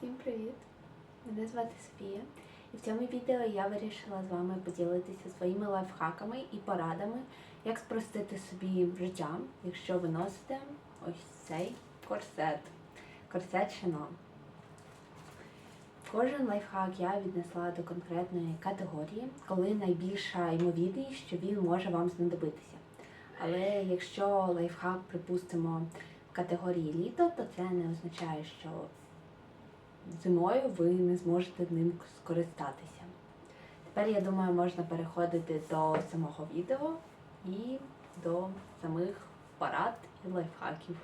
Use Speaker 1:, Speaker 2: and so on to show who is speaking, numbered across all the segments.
Speaker 1: Всім привіт! Мене звати Софія. І в цьому відео я вирішила з вами поділитися своїми лайфхаками і порадами, як спростити собі життя, якщо ви носите ось цей корсет. Корсет Шино. Кожен лайфхак я віднесла до конкретної категорії, коли найбільша ймовірність, що він може вам знадобитися. Але якщо лайфхак, припустимо, в категорії літо, то це не означає, що зимою ви не зможете ним скористатися. Тепер, я думаю, можна переходити до самого відео і до самих порад і лайфхаків.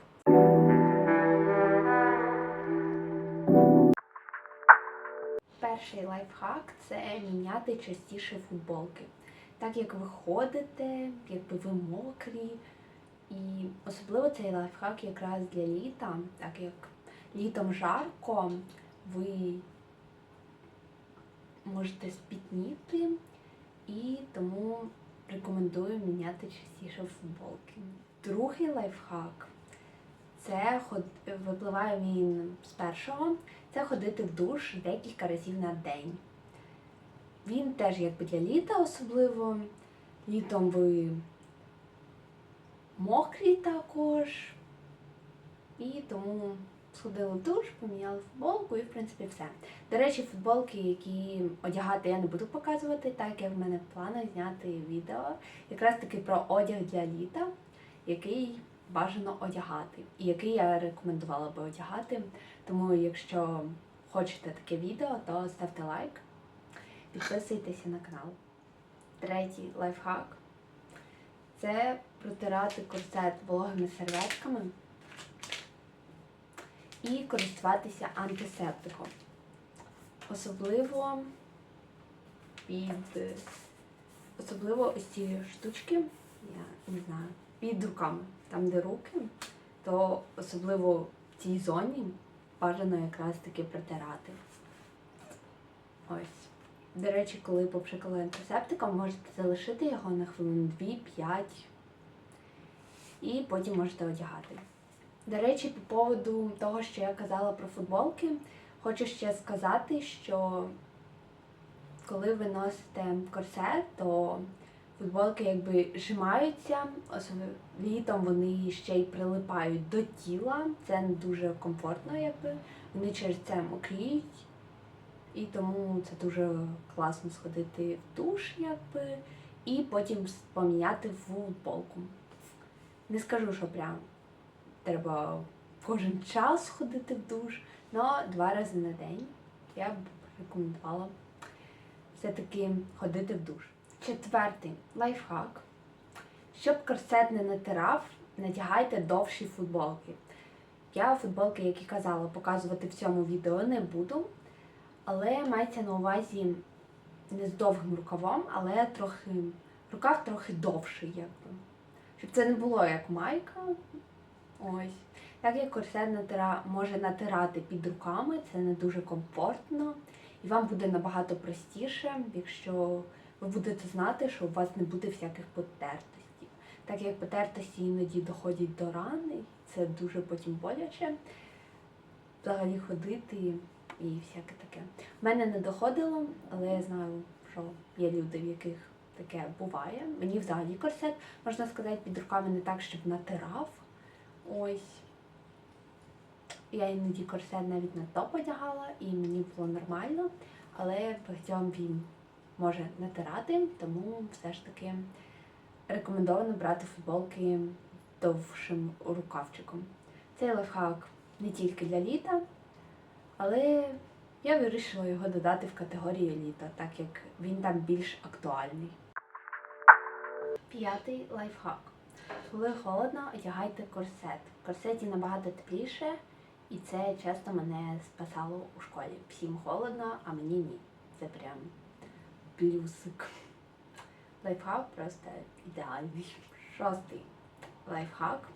Speaker 1: Перший лайфхак це міняти частіше футболки. Так як ви ходите, якби ви мокрі. І особливо цей лайфхак якраз для літа, так як літом жарко, ви можете спітніти, і тому рекомендую міняти частіше футболки. Другий лайфхак це випливає він з першого, це ходити в душ декілька разів на день. Він теж якби для літа особливо. Літом ви мокрі також. І тому сходили в душ, поміняли футболку і, в принципі, все. До речі, футболки, які одягати я не буду показувати, так як в мене в планах зняти відео якраз таки про одяг для літа, який бажано одягати, і який я рекомендувала би одягати. Тому, якщо хочете таке відео, то ставте лайк, підписуйтеся на канал. Третій лайфхак це протирати корсет вологими серветками і користуватися антисептиком. Особливо під особливо ось ці штучки, я не знаю, під руками, там де руки, то особливо в цій зоні бажано якраз таки протирати. Ось. До речі, коли попшикали антисептиком, можете залишити його на хвилин 2-5 і потім можете одягати. До речі, по поводу того, що я казала про футболки, хочу ще сказати, що коли ви носите корсет, то футболки якби зжимаються, особливо літом вони ще й прилипають до тіла. Це не дуже комфортно, якби вони через це мокріють. І тому це дуже класно сходити в душ, якби, і потім поміняти футболку. Не скажу, що прям треба кожен час ходити в душ, але два рази на день я б рекомендувала все-таки ходити в душ. Четвертий лайфхак. Щоб корсет не натирав, надягайте довші футболки. Я футболки, як і казала, показувати в цьому відео не буду. Але мається на увазі не з довгим рукавом, але трохи рукав трохи довший, якби. Щоб це не було як майка. Ось. Так як корсет натира... може натирати під руками, це не дуже комфортно. І вам буде набагато простіше, якщо ви будете знати, що у вас не буде всяких потертостей. Так як потертості іноді доходять до рани, це дуже потім боляче. Взагалі ходити і всяке таке. В мене не доходило, але я знаю, що є люди, в яких таке буває. Мені взагалі корсет, можна сказати, під руками не так, щоб натирав. Ось. Я іноді корсет навіть на топ одягала, і мені було нормально, але багатьом він може натирати, тому все ж таки рекомендовано брати футболки довшим рукавчиком. Цей лайфхак не тільки для літа, але я вирішила його додати в категорію літа, так як він там більш актуальний. П'ятий лайфхак. Коли холодно, одягайте корсет. В корсеті набагато тепліше, і це часто мене спасало у школі. Всім холодно, а мені ні. Це прям плюсик. Лайфхак просто ідеальний. Шостий лайфхак.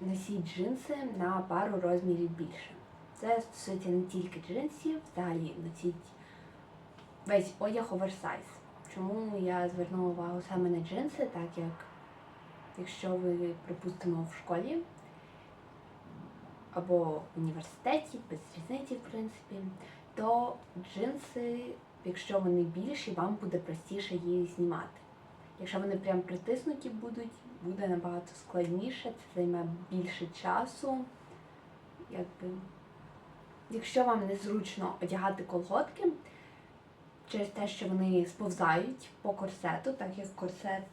Speaker 1: Носіть джинси на пару розмірів більше. Це стосується не тільки джинсів, взагалі носіть весь одяг оверсайз. Чому я звернула увагу саме на джинси, так як якщо ви, припустимо, в школі або в університеті, без різниці, в принципі, то джинси, якщо вони більші, вам буде простіше їх знімати. Якщо вони прям притиснуті будуть, буде набагато складніше, це займе більше часу. Якби. Якщо вам незручно одягати колготки, через те, що вони сповзають по корсету, так як корсет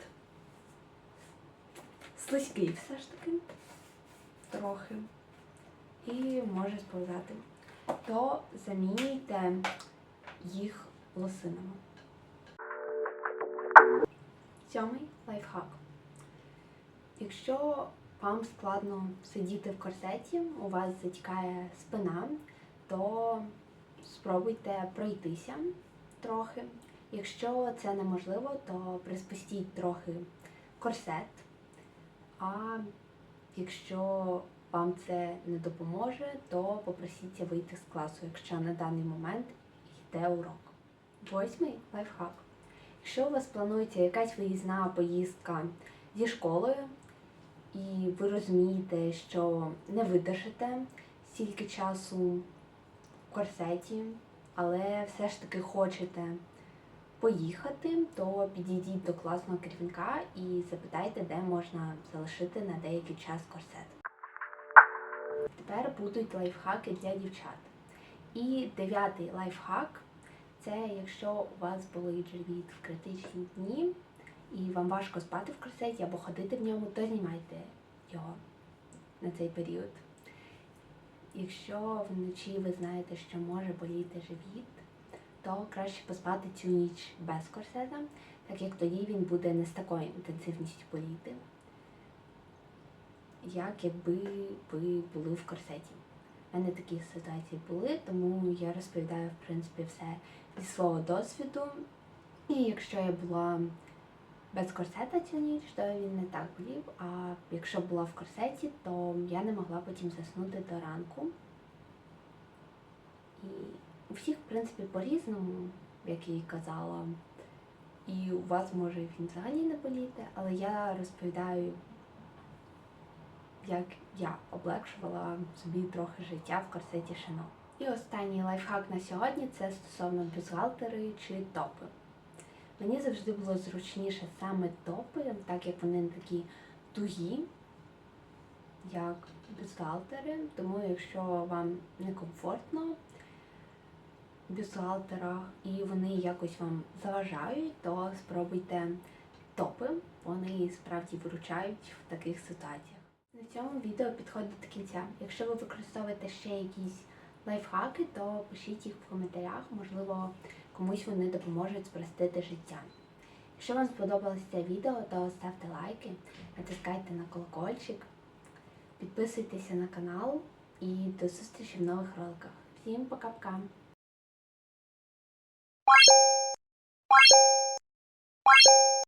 Speaker 1: слизький все ж таки трохи і може сповзати, то замінюйте їх лосинами. Сьомий лайфхак. Якщо вам складно сидіти в корсеті, у вас затікає спина, то спробуйте пройтися трохи. Якщо це неможливо, то приспустіть трохи корсет. А якщо вам це не допоможе, то попросіться вийти з класу, якщо на даний момент йде урок. Восьмий лайфхак. Якщо у вас планується якась виїзна поїздка зі школою, і ви розумієте, що не видержите стільки часу в корсеті, але все ж таки хочете поїхати, то підійдіть до класного керівника і запитайте, де можна залишити на деякий час корсет. Тепер будуть лайфхаки для дівчат. І дев'ятий лайфхак це якщо у вас болить живіт в критичні дні і вам важко спати в корсеті або ходити в ньому, то знімайте його на цей період. Якщо вночі ви знаєте, що може боліти живіт, то краще поспати цю ніч без корсета, так як тоді він буде не з такою інтенсивністю боліти, як якби ви були в корсеті. У мене такі ситуації були, тому я розповідаю, в принципі, все зі свого досвіду. І якщо я була без корсета цю ніч, то він не так болів. А якщо була в корсеті, то я не могла потім заснути до ранку. У всіх, в принципі, по-різному, як я і казала. І у вас може він взагалі не боліти, але я розповідаю, як я облегшувала собі трохи життя в корсеті шино. І останній лайфхак на сьогодні це стосовно бюстгальтери чи топи. Мені завжди було зручніше саме топи, так як вони не такі тугі, як бюстгальтери. Тому якщо вам некомфортно бюстгальтерах і вони якось вам заважають, то спробуйте топи. Вони справді виручають в таких ситуаціях. На цьому відео підходить до кінця. Якщо ви використовуєте ще якісь лайфхаки, то пишіть їх в коментарях, можливо, комусь вони допоможуть спростити життя. Якщо вам сподобалось це відео, то ставте лайки, натискайте на колокольчик, підписуйтеся на канал і до зустрічі в нових роликах. Всім пока-пока!